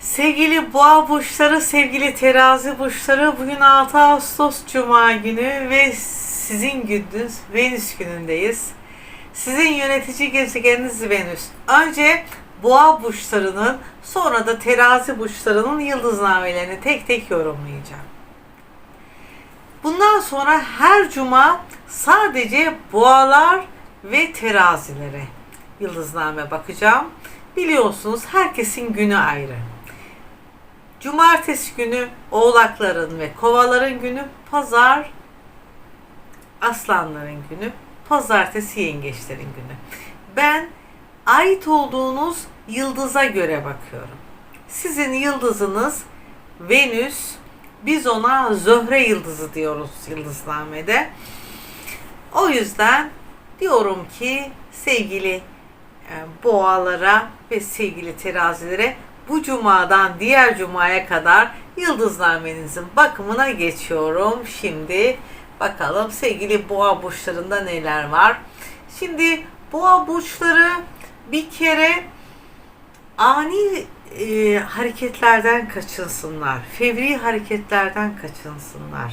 Sevgili boğa burçları, sevgili terazi burçları bugün 6 Ağustos Cuma günü ve sizin gününüz Venüs günündeyiz. Sizin yönetici gezegeniniz Venüs. Önce boğa burçlarının sonra da terazi burçlarının yıldıznamelerini tek tek yorumlayacağım. Bundan sonra her cuma sadece boğalar ve terazilere yıldızname bakacağım. Biliyorsunuz herkesin günü ayrı. Cumartesi günü oğlakların ve kovaların günü, pazar aslanların günü, pazartesi yengeçlerin günü. Ben ait olduğunuz yıldıza göre bakıyorum. Sizin yıldızınız Venüs, biz ona Zöhre yıldızı diyoruz yıldıznamede. O yüzden diyorum ki sevgili e, boğalara ve sevgili terazilere bu cumadan diğer cumaya kadar yıldıznamenizin bakımına geçiyorum. Şimdi bakalım sevgili boğa burçlarında neler var. Şimdi boğa burçları bir kere ani e, hareketlerden kaçınsınlar. Fevri hareketlerden kaçınsınlar.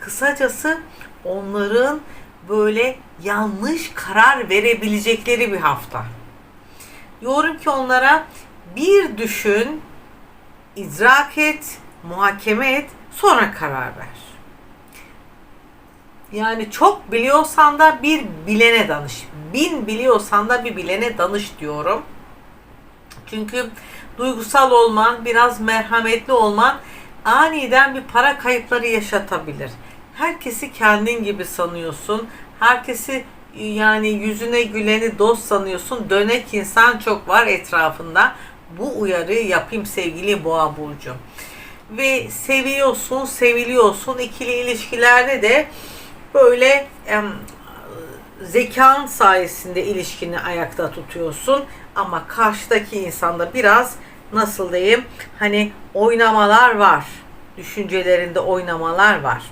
Kısacası onların böyle yanlış karar verebilecekleri bir hafta. Diyorum ki onlara bir düşün, idrak et, muhakeme et, sonra karar ver. Yani çok biliyorsan da bir bilene danış. Bin biliyorsan da bir bilene danış diyorum. Çünkü duygusal olman, biraz merhametli olman aniden bir para kayıpları yaşatabilir. Herkesi kendin gibi sanıyorsun. Herkesi yani yüzüne güleni dost sanıyorsun. Dönek insan çok var etrafında. Bu uyarıyı yapayım sevgili boğa burcu. Ve seviyorsun, seviliyorsun. İkili ilişkilerde de böyle zekan sayesinde ilişkini ayakta tutuyorsun. Ama karşıdaki insanda biraz nasıl diyeyim hani oynamalar var. Düşüncelerinde oynamalar var.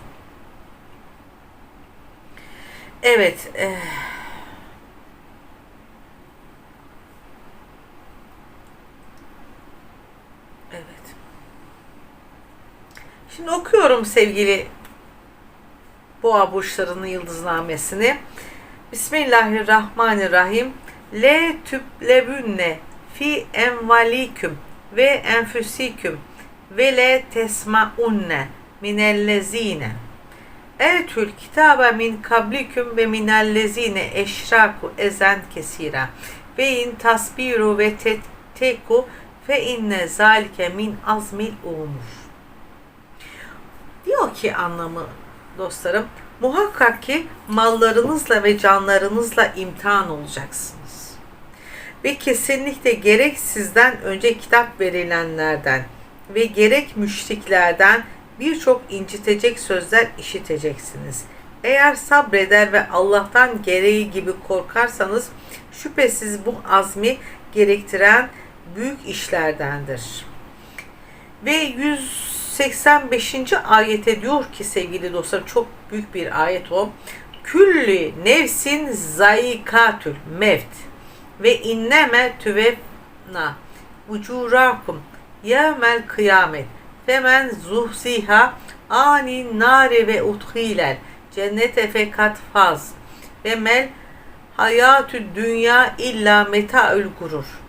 Evet. eh. Evet. Şimdi okuyorum sevgili boğa burçlarının yıldıznamesini. Bismillahirrahmanirrahim. Le tüplebünne fi envaliküm ve enfüsiküm ve le tesmaunne minellezine Etül kitabe min kablikum ve minellezine eşraku ezen kesira ve in tasbiru ve tetteku fe inne zalike min azmil umur. Diyor ki anlamı dostlarım, muhakkak ki mallarınızla ve canlarınızla imtihan olacaksınız. Ve kesinlikle gerek sizden önce kitap verilenlerden ve gerek müşriklerden birçok incitecek sözler işiteceksiniz. Eğer sabreder ve Allah'tan gereği gibi korkarsanız şüphesiz bu azmi gerektiren büyük işlerdendir. Ve 185. ayete diyor ki sevgili dostlar çok büyük bir ayet o. Külli nefsin zayikatül mevt ve inneme tüvefna ucurakum yevmel kıyamet Femen zuhsiha ani nari ve uthilel cennete fekat faz ve mel hayatü dünya illa metaül gurur.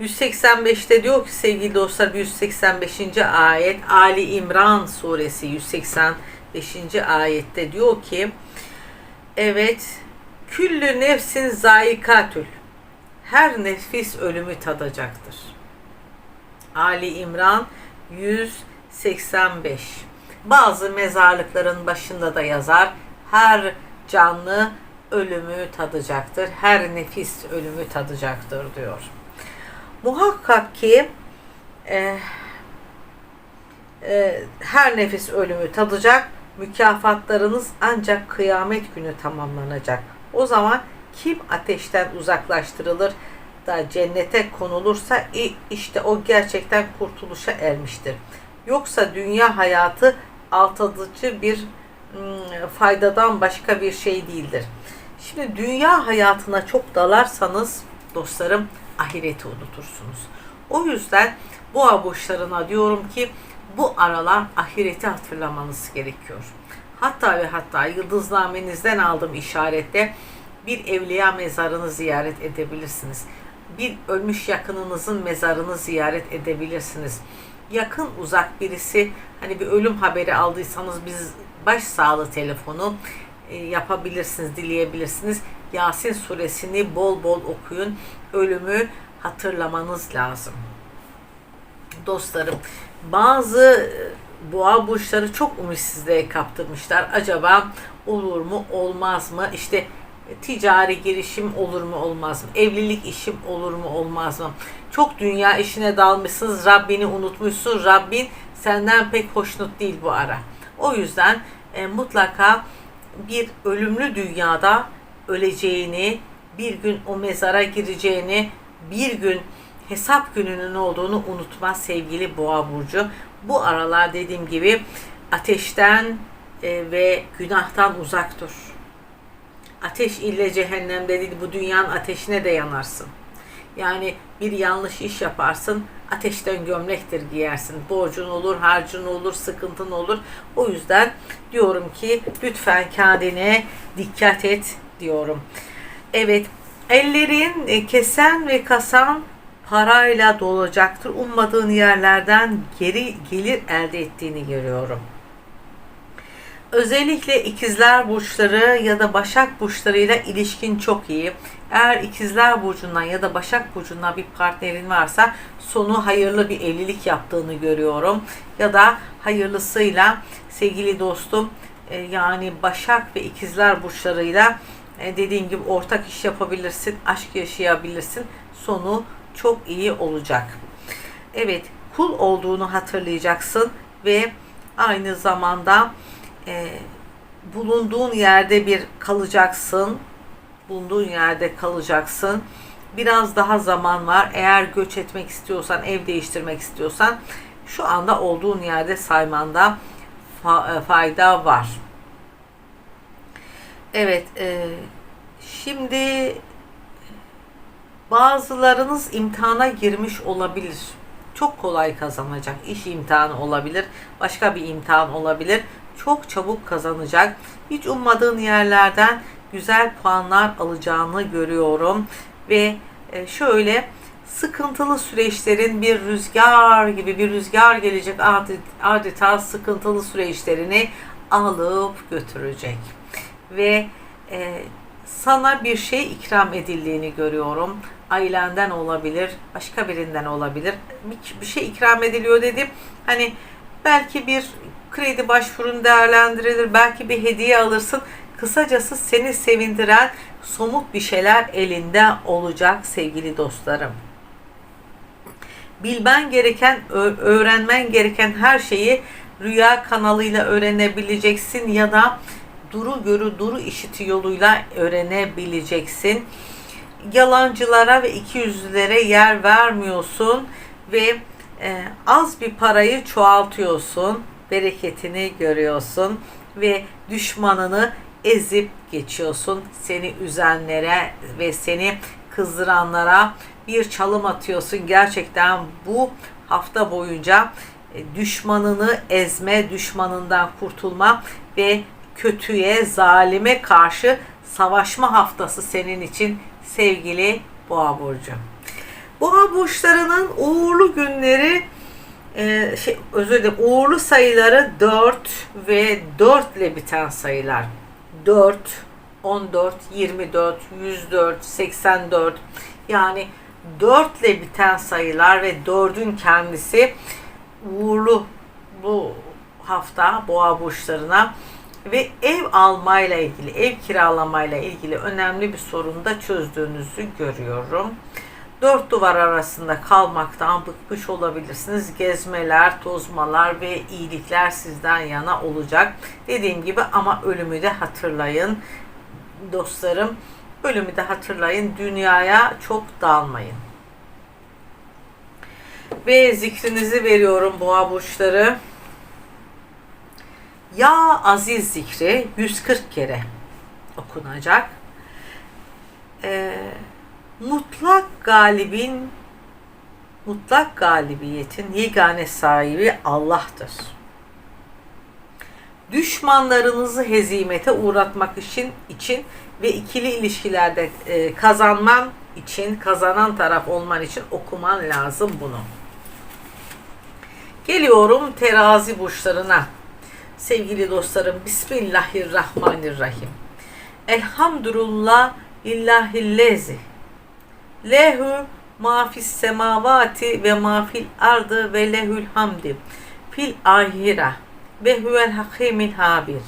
185'te diyor ki sevgili dostlar 185. ayet Ali İmran suresi 185. ayette diyor ki evet küllü nefsin zayikatül her nefis ölümü tadacaktır. Ali İmran 185. Bazı mezarlıkların başında da yazar. Her canlı ölümü tadacaktır. Her nefis ölümü tadacaktır diyor. Muhakkak ki e, e, her nefis ölümü tadacak. Mükafatlarınız ancak kıyamet günü tamamlanacak. O zaman kim ateşten uzaklaştırılır da cennete konulursa işte o gerçekten kurtuluşa ermiştir. Yoksa dünya hayatı altadıcı bir faydadan başka bir şey değildir. Şimdi dünya hayatına çok dalarsanız dostlarım ahireti unutursunuz. O yüzden boğa burçlarına diyorum ki bu aralar ahireti hatırlamanız gerekiyor. Hatta ve hatta yıldıznamenizden aldığım işarette bir evliya mezarını ziyaret edebilirsiniz. Bir ölmüş yakınınızın mezarını ziyaret edebilirsiniz. Yakın uzak birisi hani bir ölüm haberi aldıysanız biz baş sağlığı telefonu e, yapabilirsiniz, dileyebilirsiniz. Yasin suresini bol bol okuyun. Ölümü hatırlamanız lazım. Dostlarım, bazı e, boğa burçları çok ümitsizliğe kaptırmışlar. Acaba olur mu, olmaz mı? İşte e, ticari girişim olur mu, olmaz mı? Evlilik işim olur mu, olmaz mı? Çok dünya işine dalmışsınız, Rabbini unutmuşsun. Rabbin senden pek hoşnut değil bu ara. O yüzden e, mutlaka bir ölümlü dünyada öleceğini, bir gün o mezara gireceğini, bir gün hesap gününün olduğunu unutma sevgili Boğa burcu. Bu aralar dediğim gibi ateşten e, ve günahtan uzak dur. Ateş ile cehennemde değil bu dünyanın ateşine de yanarsın. Yani bir yanlış iş yaparsın, ateşten gömlektir giyersin. Borcun olur, harcın olur, sıkıntın olur. O yüzden diyorum ki lütfen kendine dikkat et diyorum. Evet, ellerin e, kesen ve kasan parayla dolacaktır. Ummadığın yerlerden geri gelir elde ettiğini görüyorum. Özellikle ikizler burçları ya da başak burçlarıyla ilişkin çok iyi. Eğer ikizler burcundan ya da başak burcundan bir partnerin varsa sonu hayırlı bir evlilik yaptığını görüyorum. Ya da hayırlısıyla sevgili dostum e, yani başak ve ikizler burçlarıyla e, dediğim gibi ortak iş yapabilirsin, aşk yaşayabilirsin. Sonu çok iyi olacak. Evet, kul olduğunu hatırlayacaksın ve aynı zamanda e, bulunduğun yerde bir kalacaksın. Bulunduğun yerde kalacaksın. Biraz daha zaman var. Eğer göç etmek istiyorsan, ev değiştirmek istiyorsan şu anda olduğun yerde saymanda fa- fayda var. Evet, e, şimdi bazılarınız imtihana girmiş olabilir. Çok kolay kazanacak. İş imtihanı olabilir, başka bir imtihan olabilir. Çok çabuk kazanacak. Hiç ummadığın yerlerden güzel puanlar alacağını görüyorum ve e, şöyle sıkıntılı süreçlerin bir rüzgar gibi bir rüzgar gelecek adeta sıkıntılı süreçlerini alıp götürecek ve e, sana bir şey ikram edildiğini görüyorum. Ailenden olabilir, başka birinden olabilir. Bir, bir şey ikram ediliyor dedim. Hani belki bir kredi başvurun değerlendirilir, belki bir hediye alırsın. Kısacası seni sevindiren somut bir şeyler elinde olacak sevgili dostlarım. Bilmen gereken, öğrenmen gereken her şeyi rüya kanalıyla öğrenebileceksin ya da duru görü duru işiti yoluyla öğrenebileceksin. Yalancılara ve ikiyüzlülere yer vermiyorsun ve e, az bir parayı çoğaltıyorsun. Bereketini görüyorsun ve düşmanını ezip geçiyorsun. Seni üzenlere ve seni kızdıranlara bir çalım atıyorsun. Gerçekten bu hafta boyunca e, düşmanını ezme, düşmanından kurtulma ve kötüye, zalime karşı savaşma haftası senin için sevgili Boğa burcu. Boğa burçlarının uğurlu günleri e, şey, özür dilerim uğurlu sayıları 4 ve 4 ile biten sayılar. 4, 14, 24, 104, 84 yani 4 ile biten sayılar ve 4'ün kendisi uğurlu bu hafta boğa burçlarına ve ev almayla ilgili, ev kiralamayla ilgili önemli bir sorunu da çözdüğünüzü görüyorum. Dört duvar arasında kalmaktan bıkmış olabilirsiniz. Gezmeler, tozmalar ve iyilikler sizden yana olacak. Dediğim gibi ama ölümü de hatırlayın dostlarım. Ölümü de hatırlayın. Dünyaya çok dalmayın. Ve zikrinizi veriyorum boğa burçları. Ya Aziz zikri 140 kere okunacak. Ee, mutlak galibin mutlak galibiyetin yegane sahibi Allah'tır. Düşmanlarınızı hezimete uğratmak için için ve ikili ilişkilerde e, kazanman için, kazanan taraf olman için okuman lazım bunu. Geliyorum terazi burçlarına. Sevgili dostlarım, Bismillahirrahmanirrahim. Elhamdülillah illahillezi. Lehu ma fis semavati ve ma fil ardı ve lehül hamdi fil ahire ve huvel hakimil habir.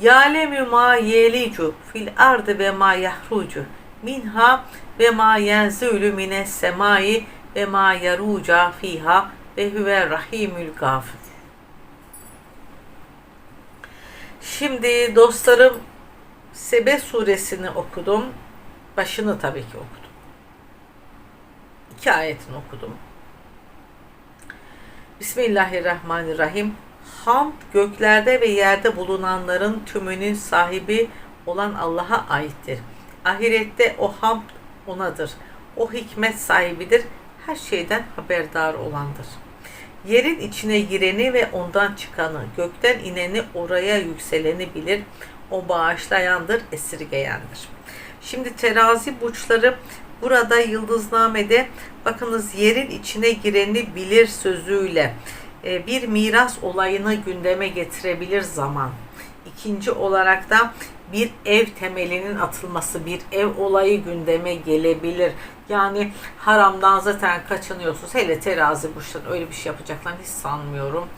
Ya'lemu ma yelicu fil ardı ve ma yahrucu minha ve ma yenzülü mines semai ve ma yaruca fiha ve huve rahimül gafir. Şimdi dostlarım Sebe suresini okudum. Başını tabii ki okudum. İki ayetini okudum. Bismillahirrahmanirrahim. Hamd göklerde ve yerde bulunanların tümünün sahibi olan Allah'a aittir. Ahirette o hamd onadır. O hikmet sahibidir. Her şeyden haberdar olandır. Yerin içine gireni ve ondan çıkanı, gökten ineni oraya yükseleni bilir. O bağışlayandır, esirgeyendir. Şimdi terazi burçları burada yıldıznamede bakınız yerin içine gireni bilir sözüyle e, bir miras olayını gündeme getirebilir zaman. İkinci olarak da bir ev temelinin atılması, bir ev olayı gündeme gelebilir. Yani haramdan zaten kaçınıyorsunuz. Hele terazi burçları öyle bir şey yapacaklarını hiç sanmıyorum.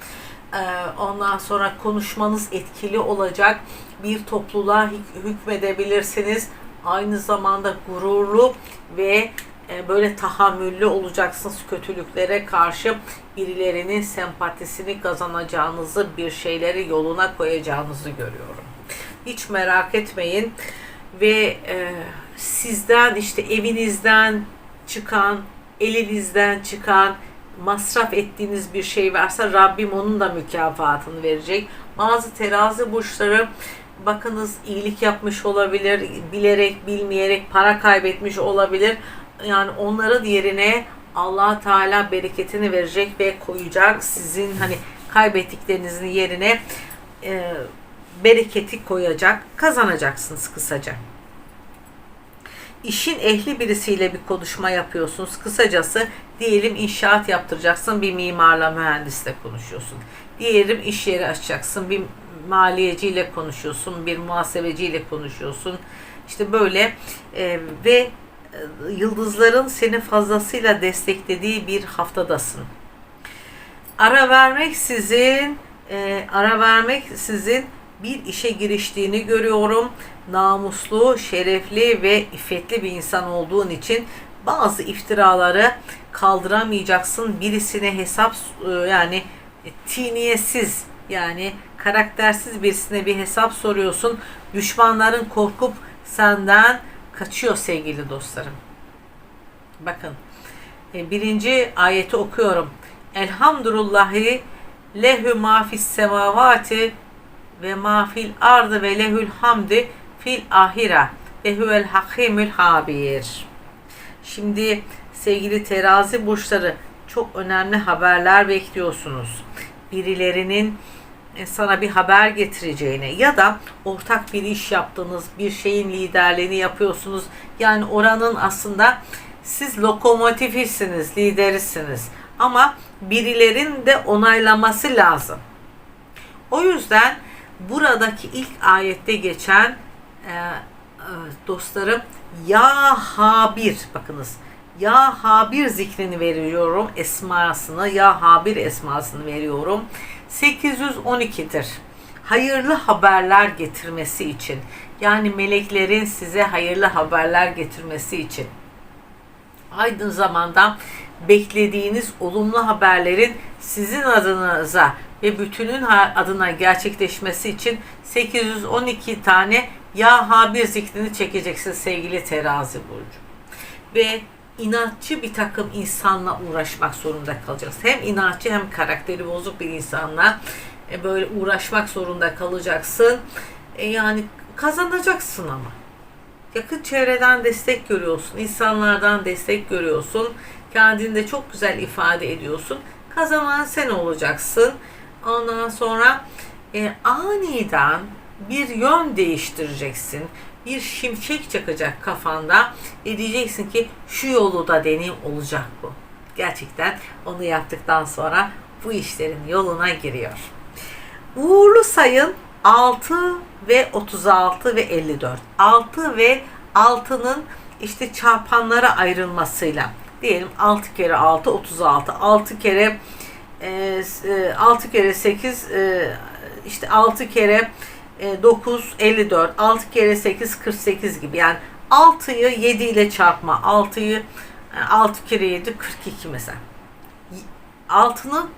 Ee, ondan sonra konuşmanız etkili olacak. Bir topluluğa hükmedebilirsiniz. Aynı zamanda gururlu ve böyle tahammüllü olacaksınız kötülüklere karşı birilerinin sempatisini kazanacağınızı, bir şeyleri yoluna koyacağınızı görüyorum. Hiç merak etmeyin ve e, sizden işte evinizden çıkan, elinizden çıkan masraf ettiğiniz bir şey varsa Rabbim onun da mükafatını verecek. Bazı terazi burçları bakınız iyilik yapmış olabilir, bilerek bilmeyerek para kaybetmiş olabilir. Yani onların yerine Allah Teala bereketini verecek ve koyacak. Sizin hani kaybettiklerinizin yerine e, bereketi koyacak. Kazanacaksınız kısaca. İşin ehli birisiyle bir konuşma yapıyorsunuz. Kısacası diyelim inşaat yaptıracaksın bir mimarla mühendisle konuşuyorsun. Diyelim iş yeri açacaksın bir maliyeciyle konuşuyorsun, bir muhasebeciyle konuşuyorsun. İşte böyle e, ve yıldızların seni fazlasıyla desteklediği bir haftadasın. Ara vermek sizin e, ara vermek sizin bir işe giriştiğini görüyorum. Namuslu, şerefli ve iffetli bir insan olduğun için bazı iftiraları kaldıramayacaksın. Birisine hesap e, yani tiniyetsiz yani karaktersiz birisine bir hesap soruyorsun. Düşmanların korkup senden kaçıyor sevgili dostlarım. Bakın e, birinci ayeti okuyorum. Elhamdülillahi lehü ma fis semavati ve ma fil ardı ve lehül hamdi fil ahira ve huvel hakimül habir. Şimdi sevgili terazi burçları çok önemli haberler bekliyorsunuz. Birilerinin sana bir haber getireceğine ya da ortak bir iş yaptığınız bir şeyin liderliğini yapıyorsunuz. Yani oranın aslında siz lokomotifisiniz, liderisiniz. Ama birilerin de onaylaması lazım. O yüzden buradaki ilk ayette geçen e, e, dostlarım ya habir bakınız ya habir zikrini veriyorum esmasını ya habir esmasını veriyorum 812'dir hayırlı haberler getirmesi için yani meleklerin size hayırlı haberler getirmesi için aynı zamanda beklediğiniz olumlu haberlerin sizin adınıza ve bütünün adına gerçekleşmesi için 812 tane ya habir zikrini çekeceksin sevgili terazi burcu. Ve inatçı bir takım insanla uğraşmak zorunda kalacağız. Hem inatçı hem karakteri bozuk bir insanla e, böyle uğraşmak zorunda kalacaksın. E, yani kazanacaksın ama. Yakın çevreden destek görüyorsun, insanlardan destek görüyorsun. Kendini de çok güzel ifade ediyorsun. Kazanan sen olacaksın. Ondan sonra e, aniden bir yön değiştireceksin. Bir şimşek çakacak kafanda. E diyeceksin ki şu yolu da deneyim olacak bu. Gerçekten onu yaptıktan sonra bu işlerin yoluna giriyor. Uğurlu sayın 6 ve 36 ve 54. 6 ve 6'nın işte çarpanlara ayrılmasıyla diyelim 6 kere 6 36 6 kere e, e, 6 kere 8 e, işte 6 kere e, 9 54 6 kere 8 48 gibi yani 6'yı 7 ile çarpma 6'yı 6 kere 7 42 mesela 6'nın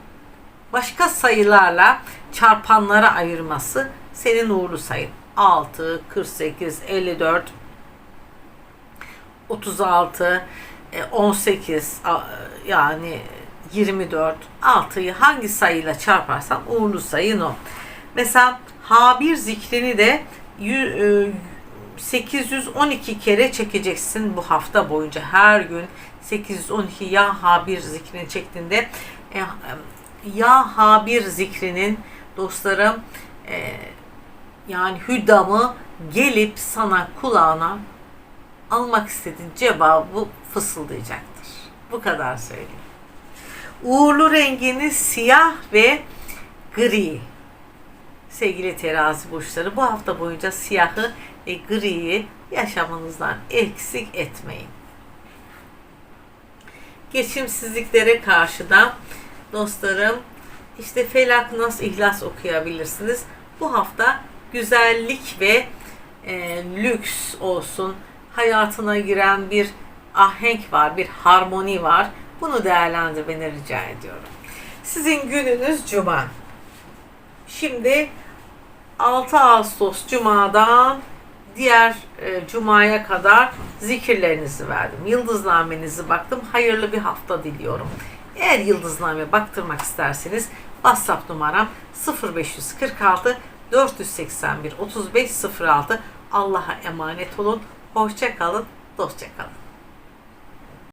başka sayılarla çarpanlara ayırması senin uğurlu sayın. 6, 48, 54, 36, 18 e, yani 24, 6'yı hangi sayıyla çarparsan uğurlu sayın o. Mesela H1 zikrini de 812 kere çekeceksin bu hafta boyunca. Her gün 812 ya H1 zikrini çektiğinde e, ya H1 zikrinin dostlarım e, yani hüddamı gelip sana kulağına almak istediğin cevabı fısıldayacaktır. Bu kadar söyleyeyim. Uğurlu rengini siyah ve gri. Sevgili terazi burçları bu hafta boyunca siyahı ve griyi yaşamınızdan eksik etmeyin. Geçimsizliklere karşı da dostlarım işte Felak Nas İhlas okuyabilirsiniz. Bu hafta güzellik ve e, lüks olsun. Hayatına giren bir ahenk var, bir harmoni var. Bunu değerlendirmeni rica ediyorum. Sizin gününüz Cuma. Şimdi 6 Ağustos Cuma'dan diğer e, Cuma'ya kadar zikirlerinizi verdim. Yıldıznamenizi baktım. Hayırlı bir hafta diliyorum. Eğer yıldızname baktırmak isterseniz WhatsApp numaram 0546 481 3506 Allah'a emanet olun. Hoşça kalın, dostça kalın.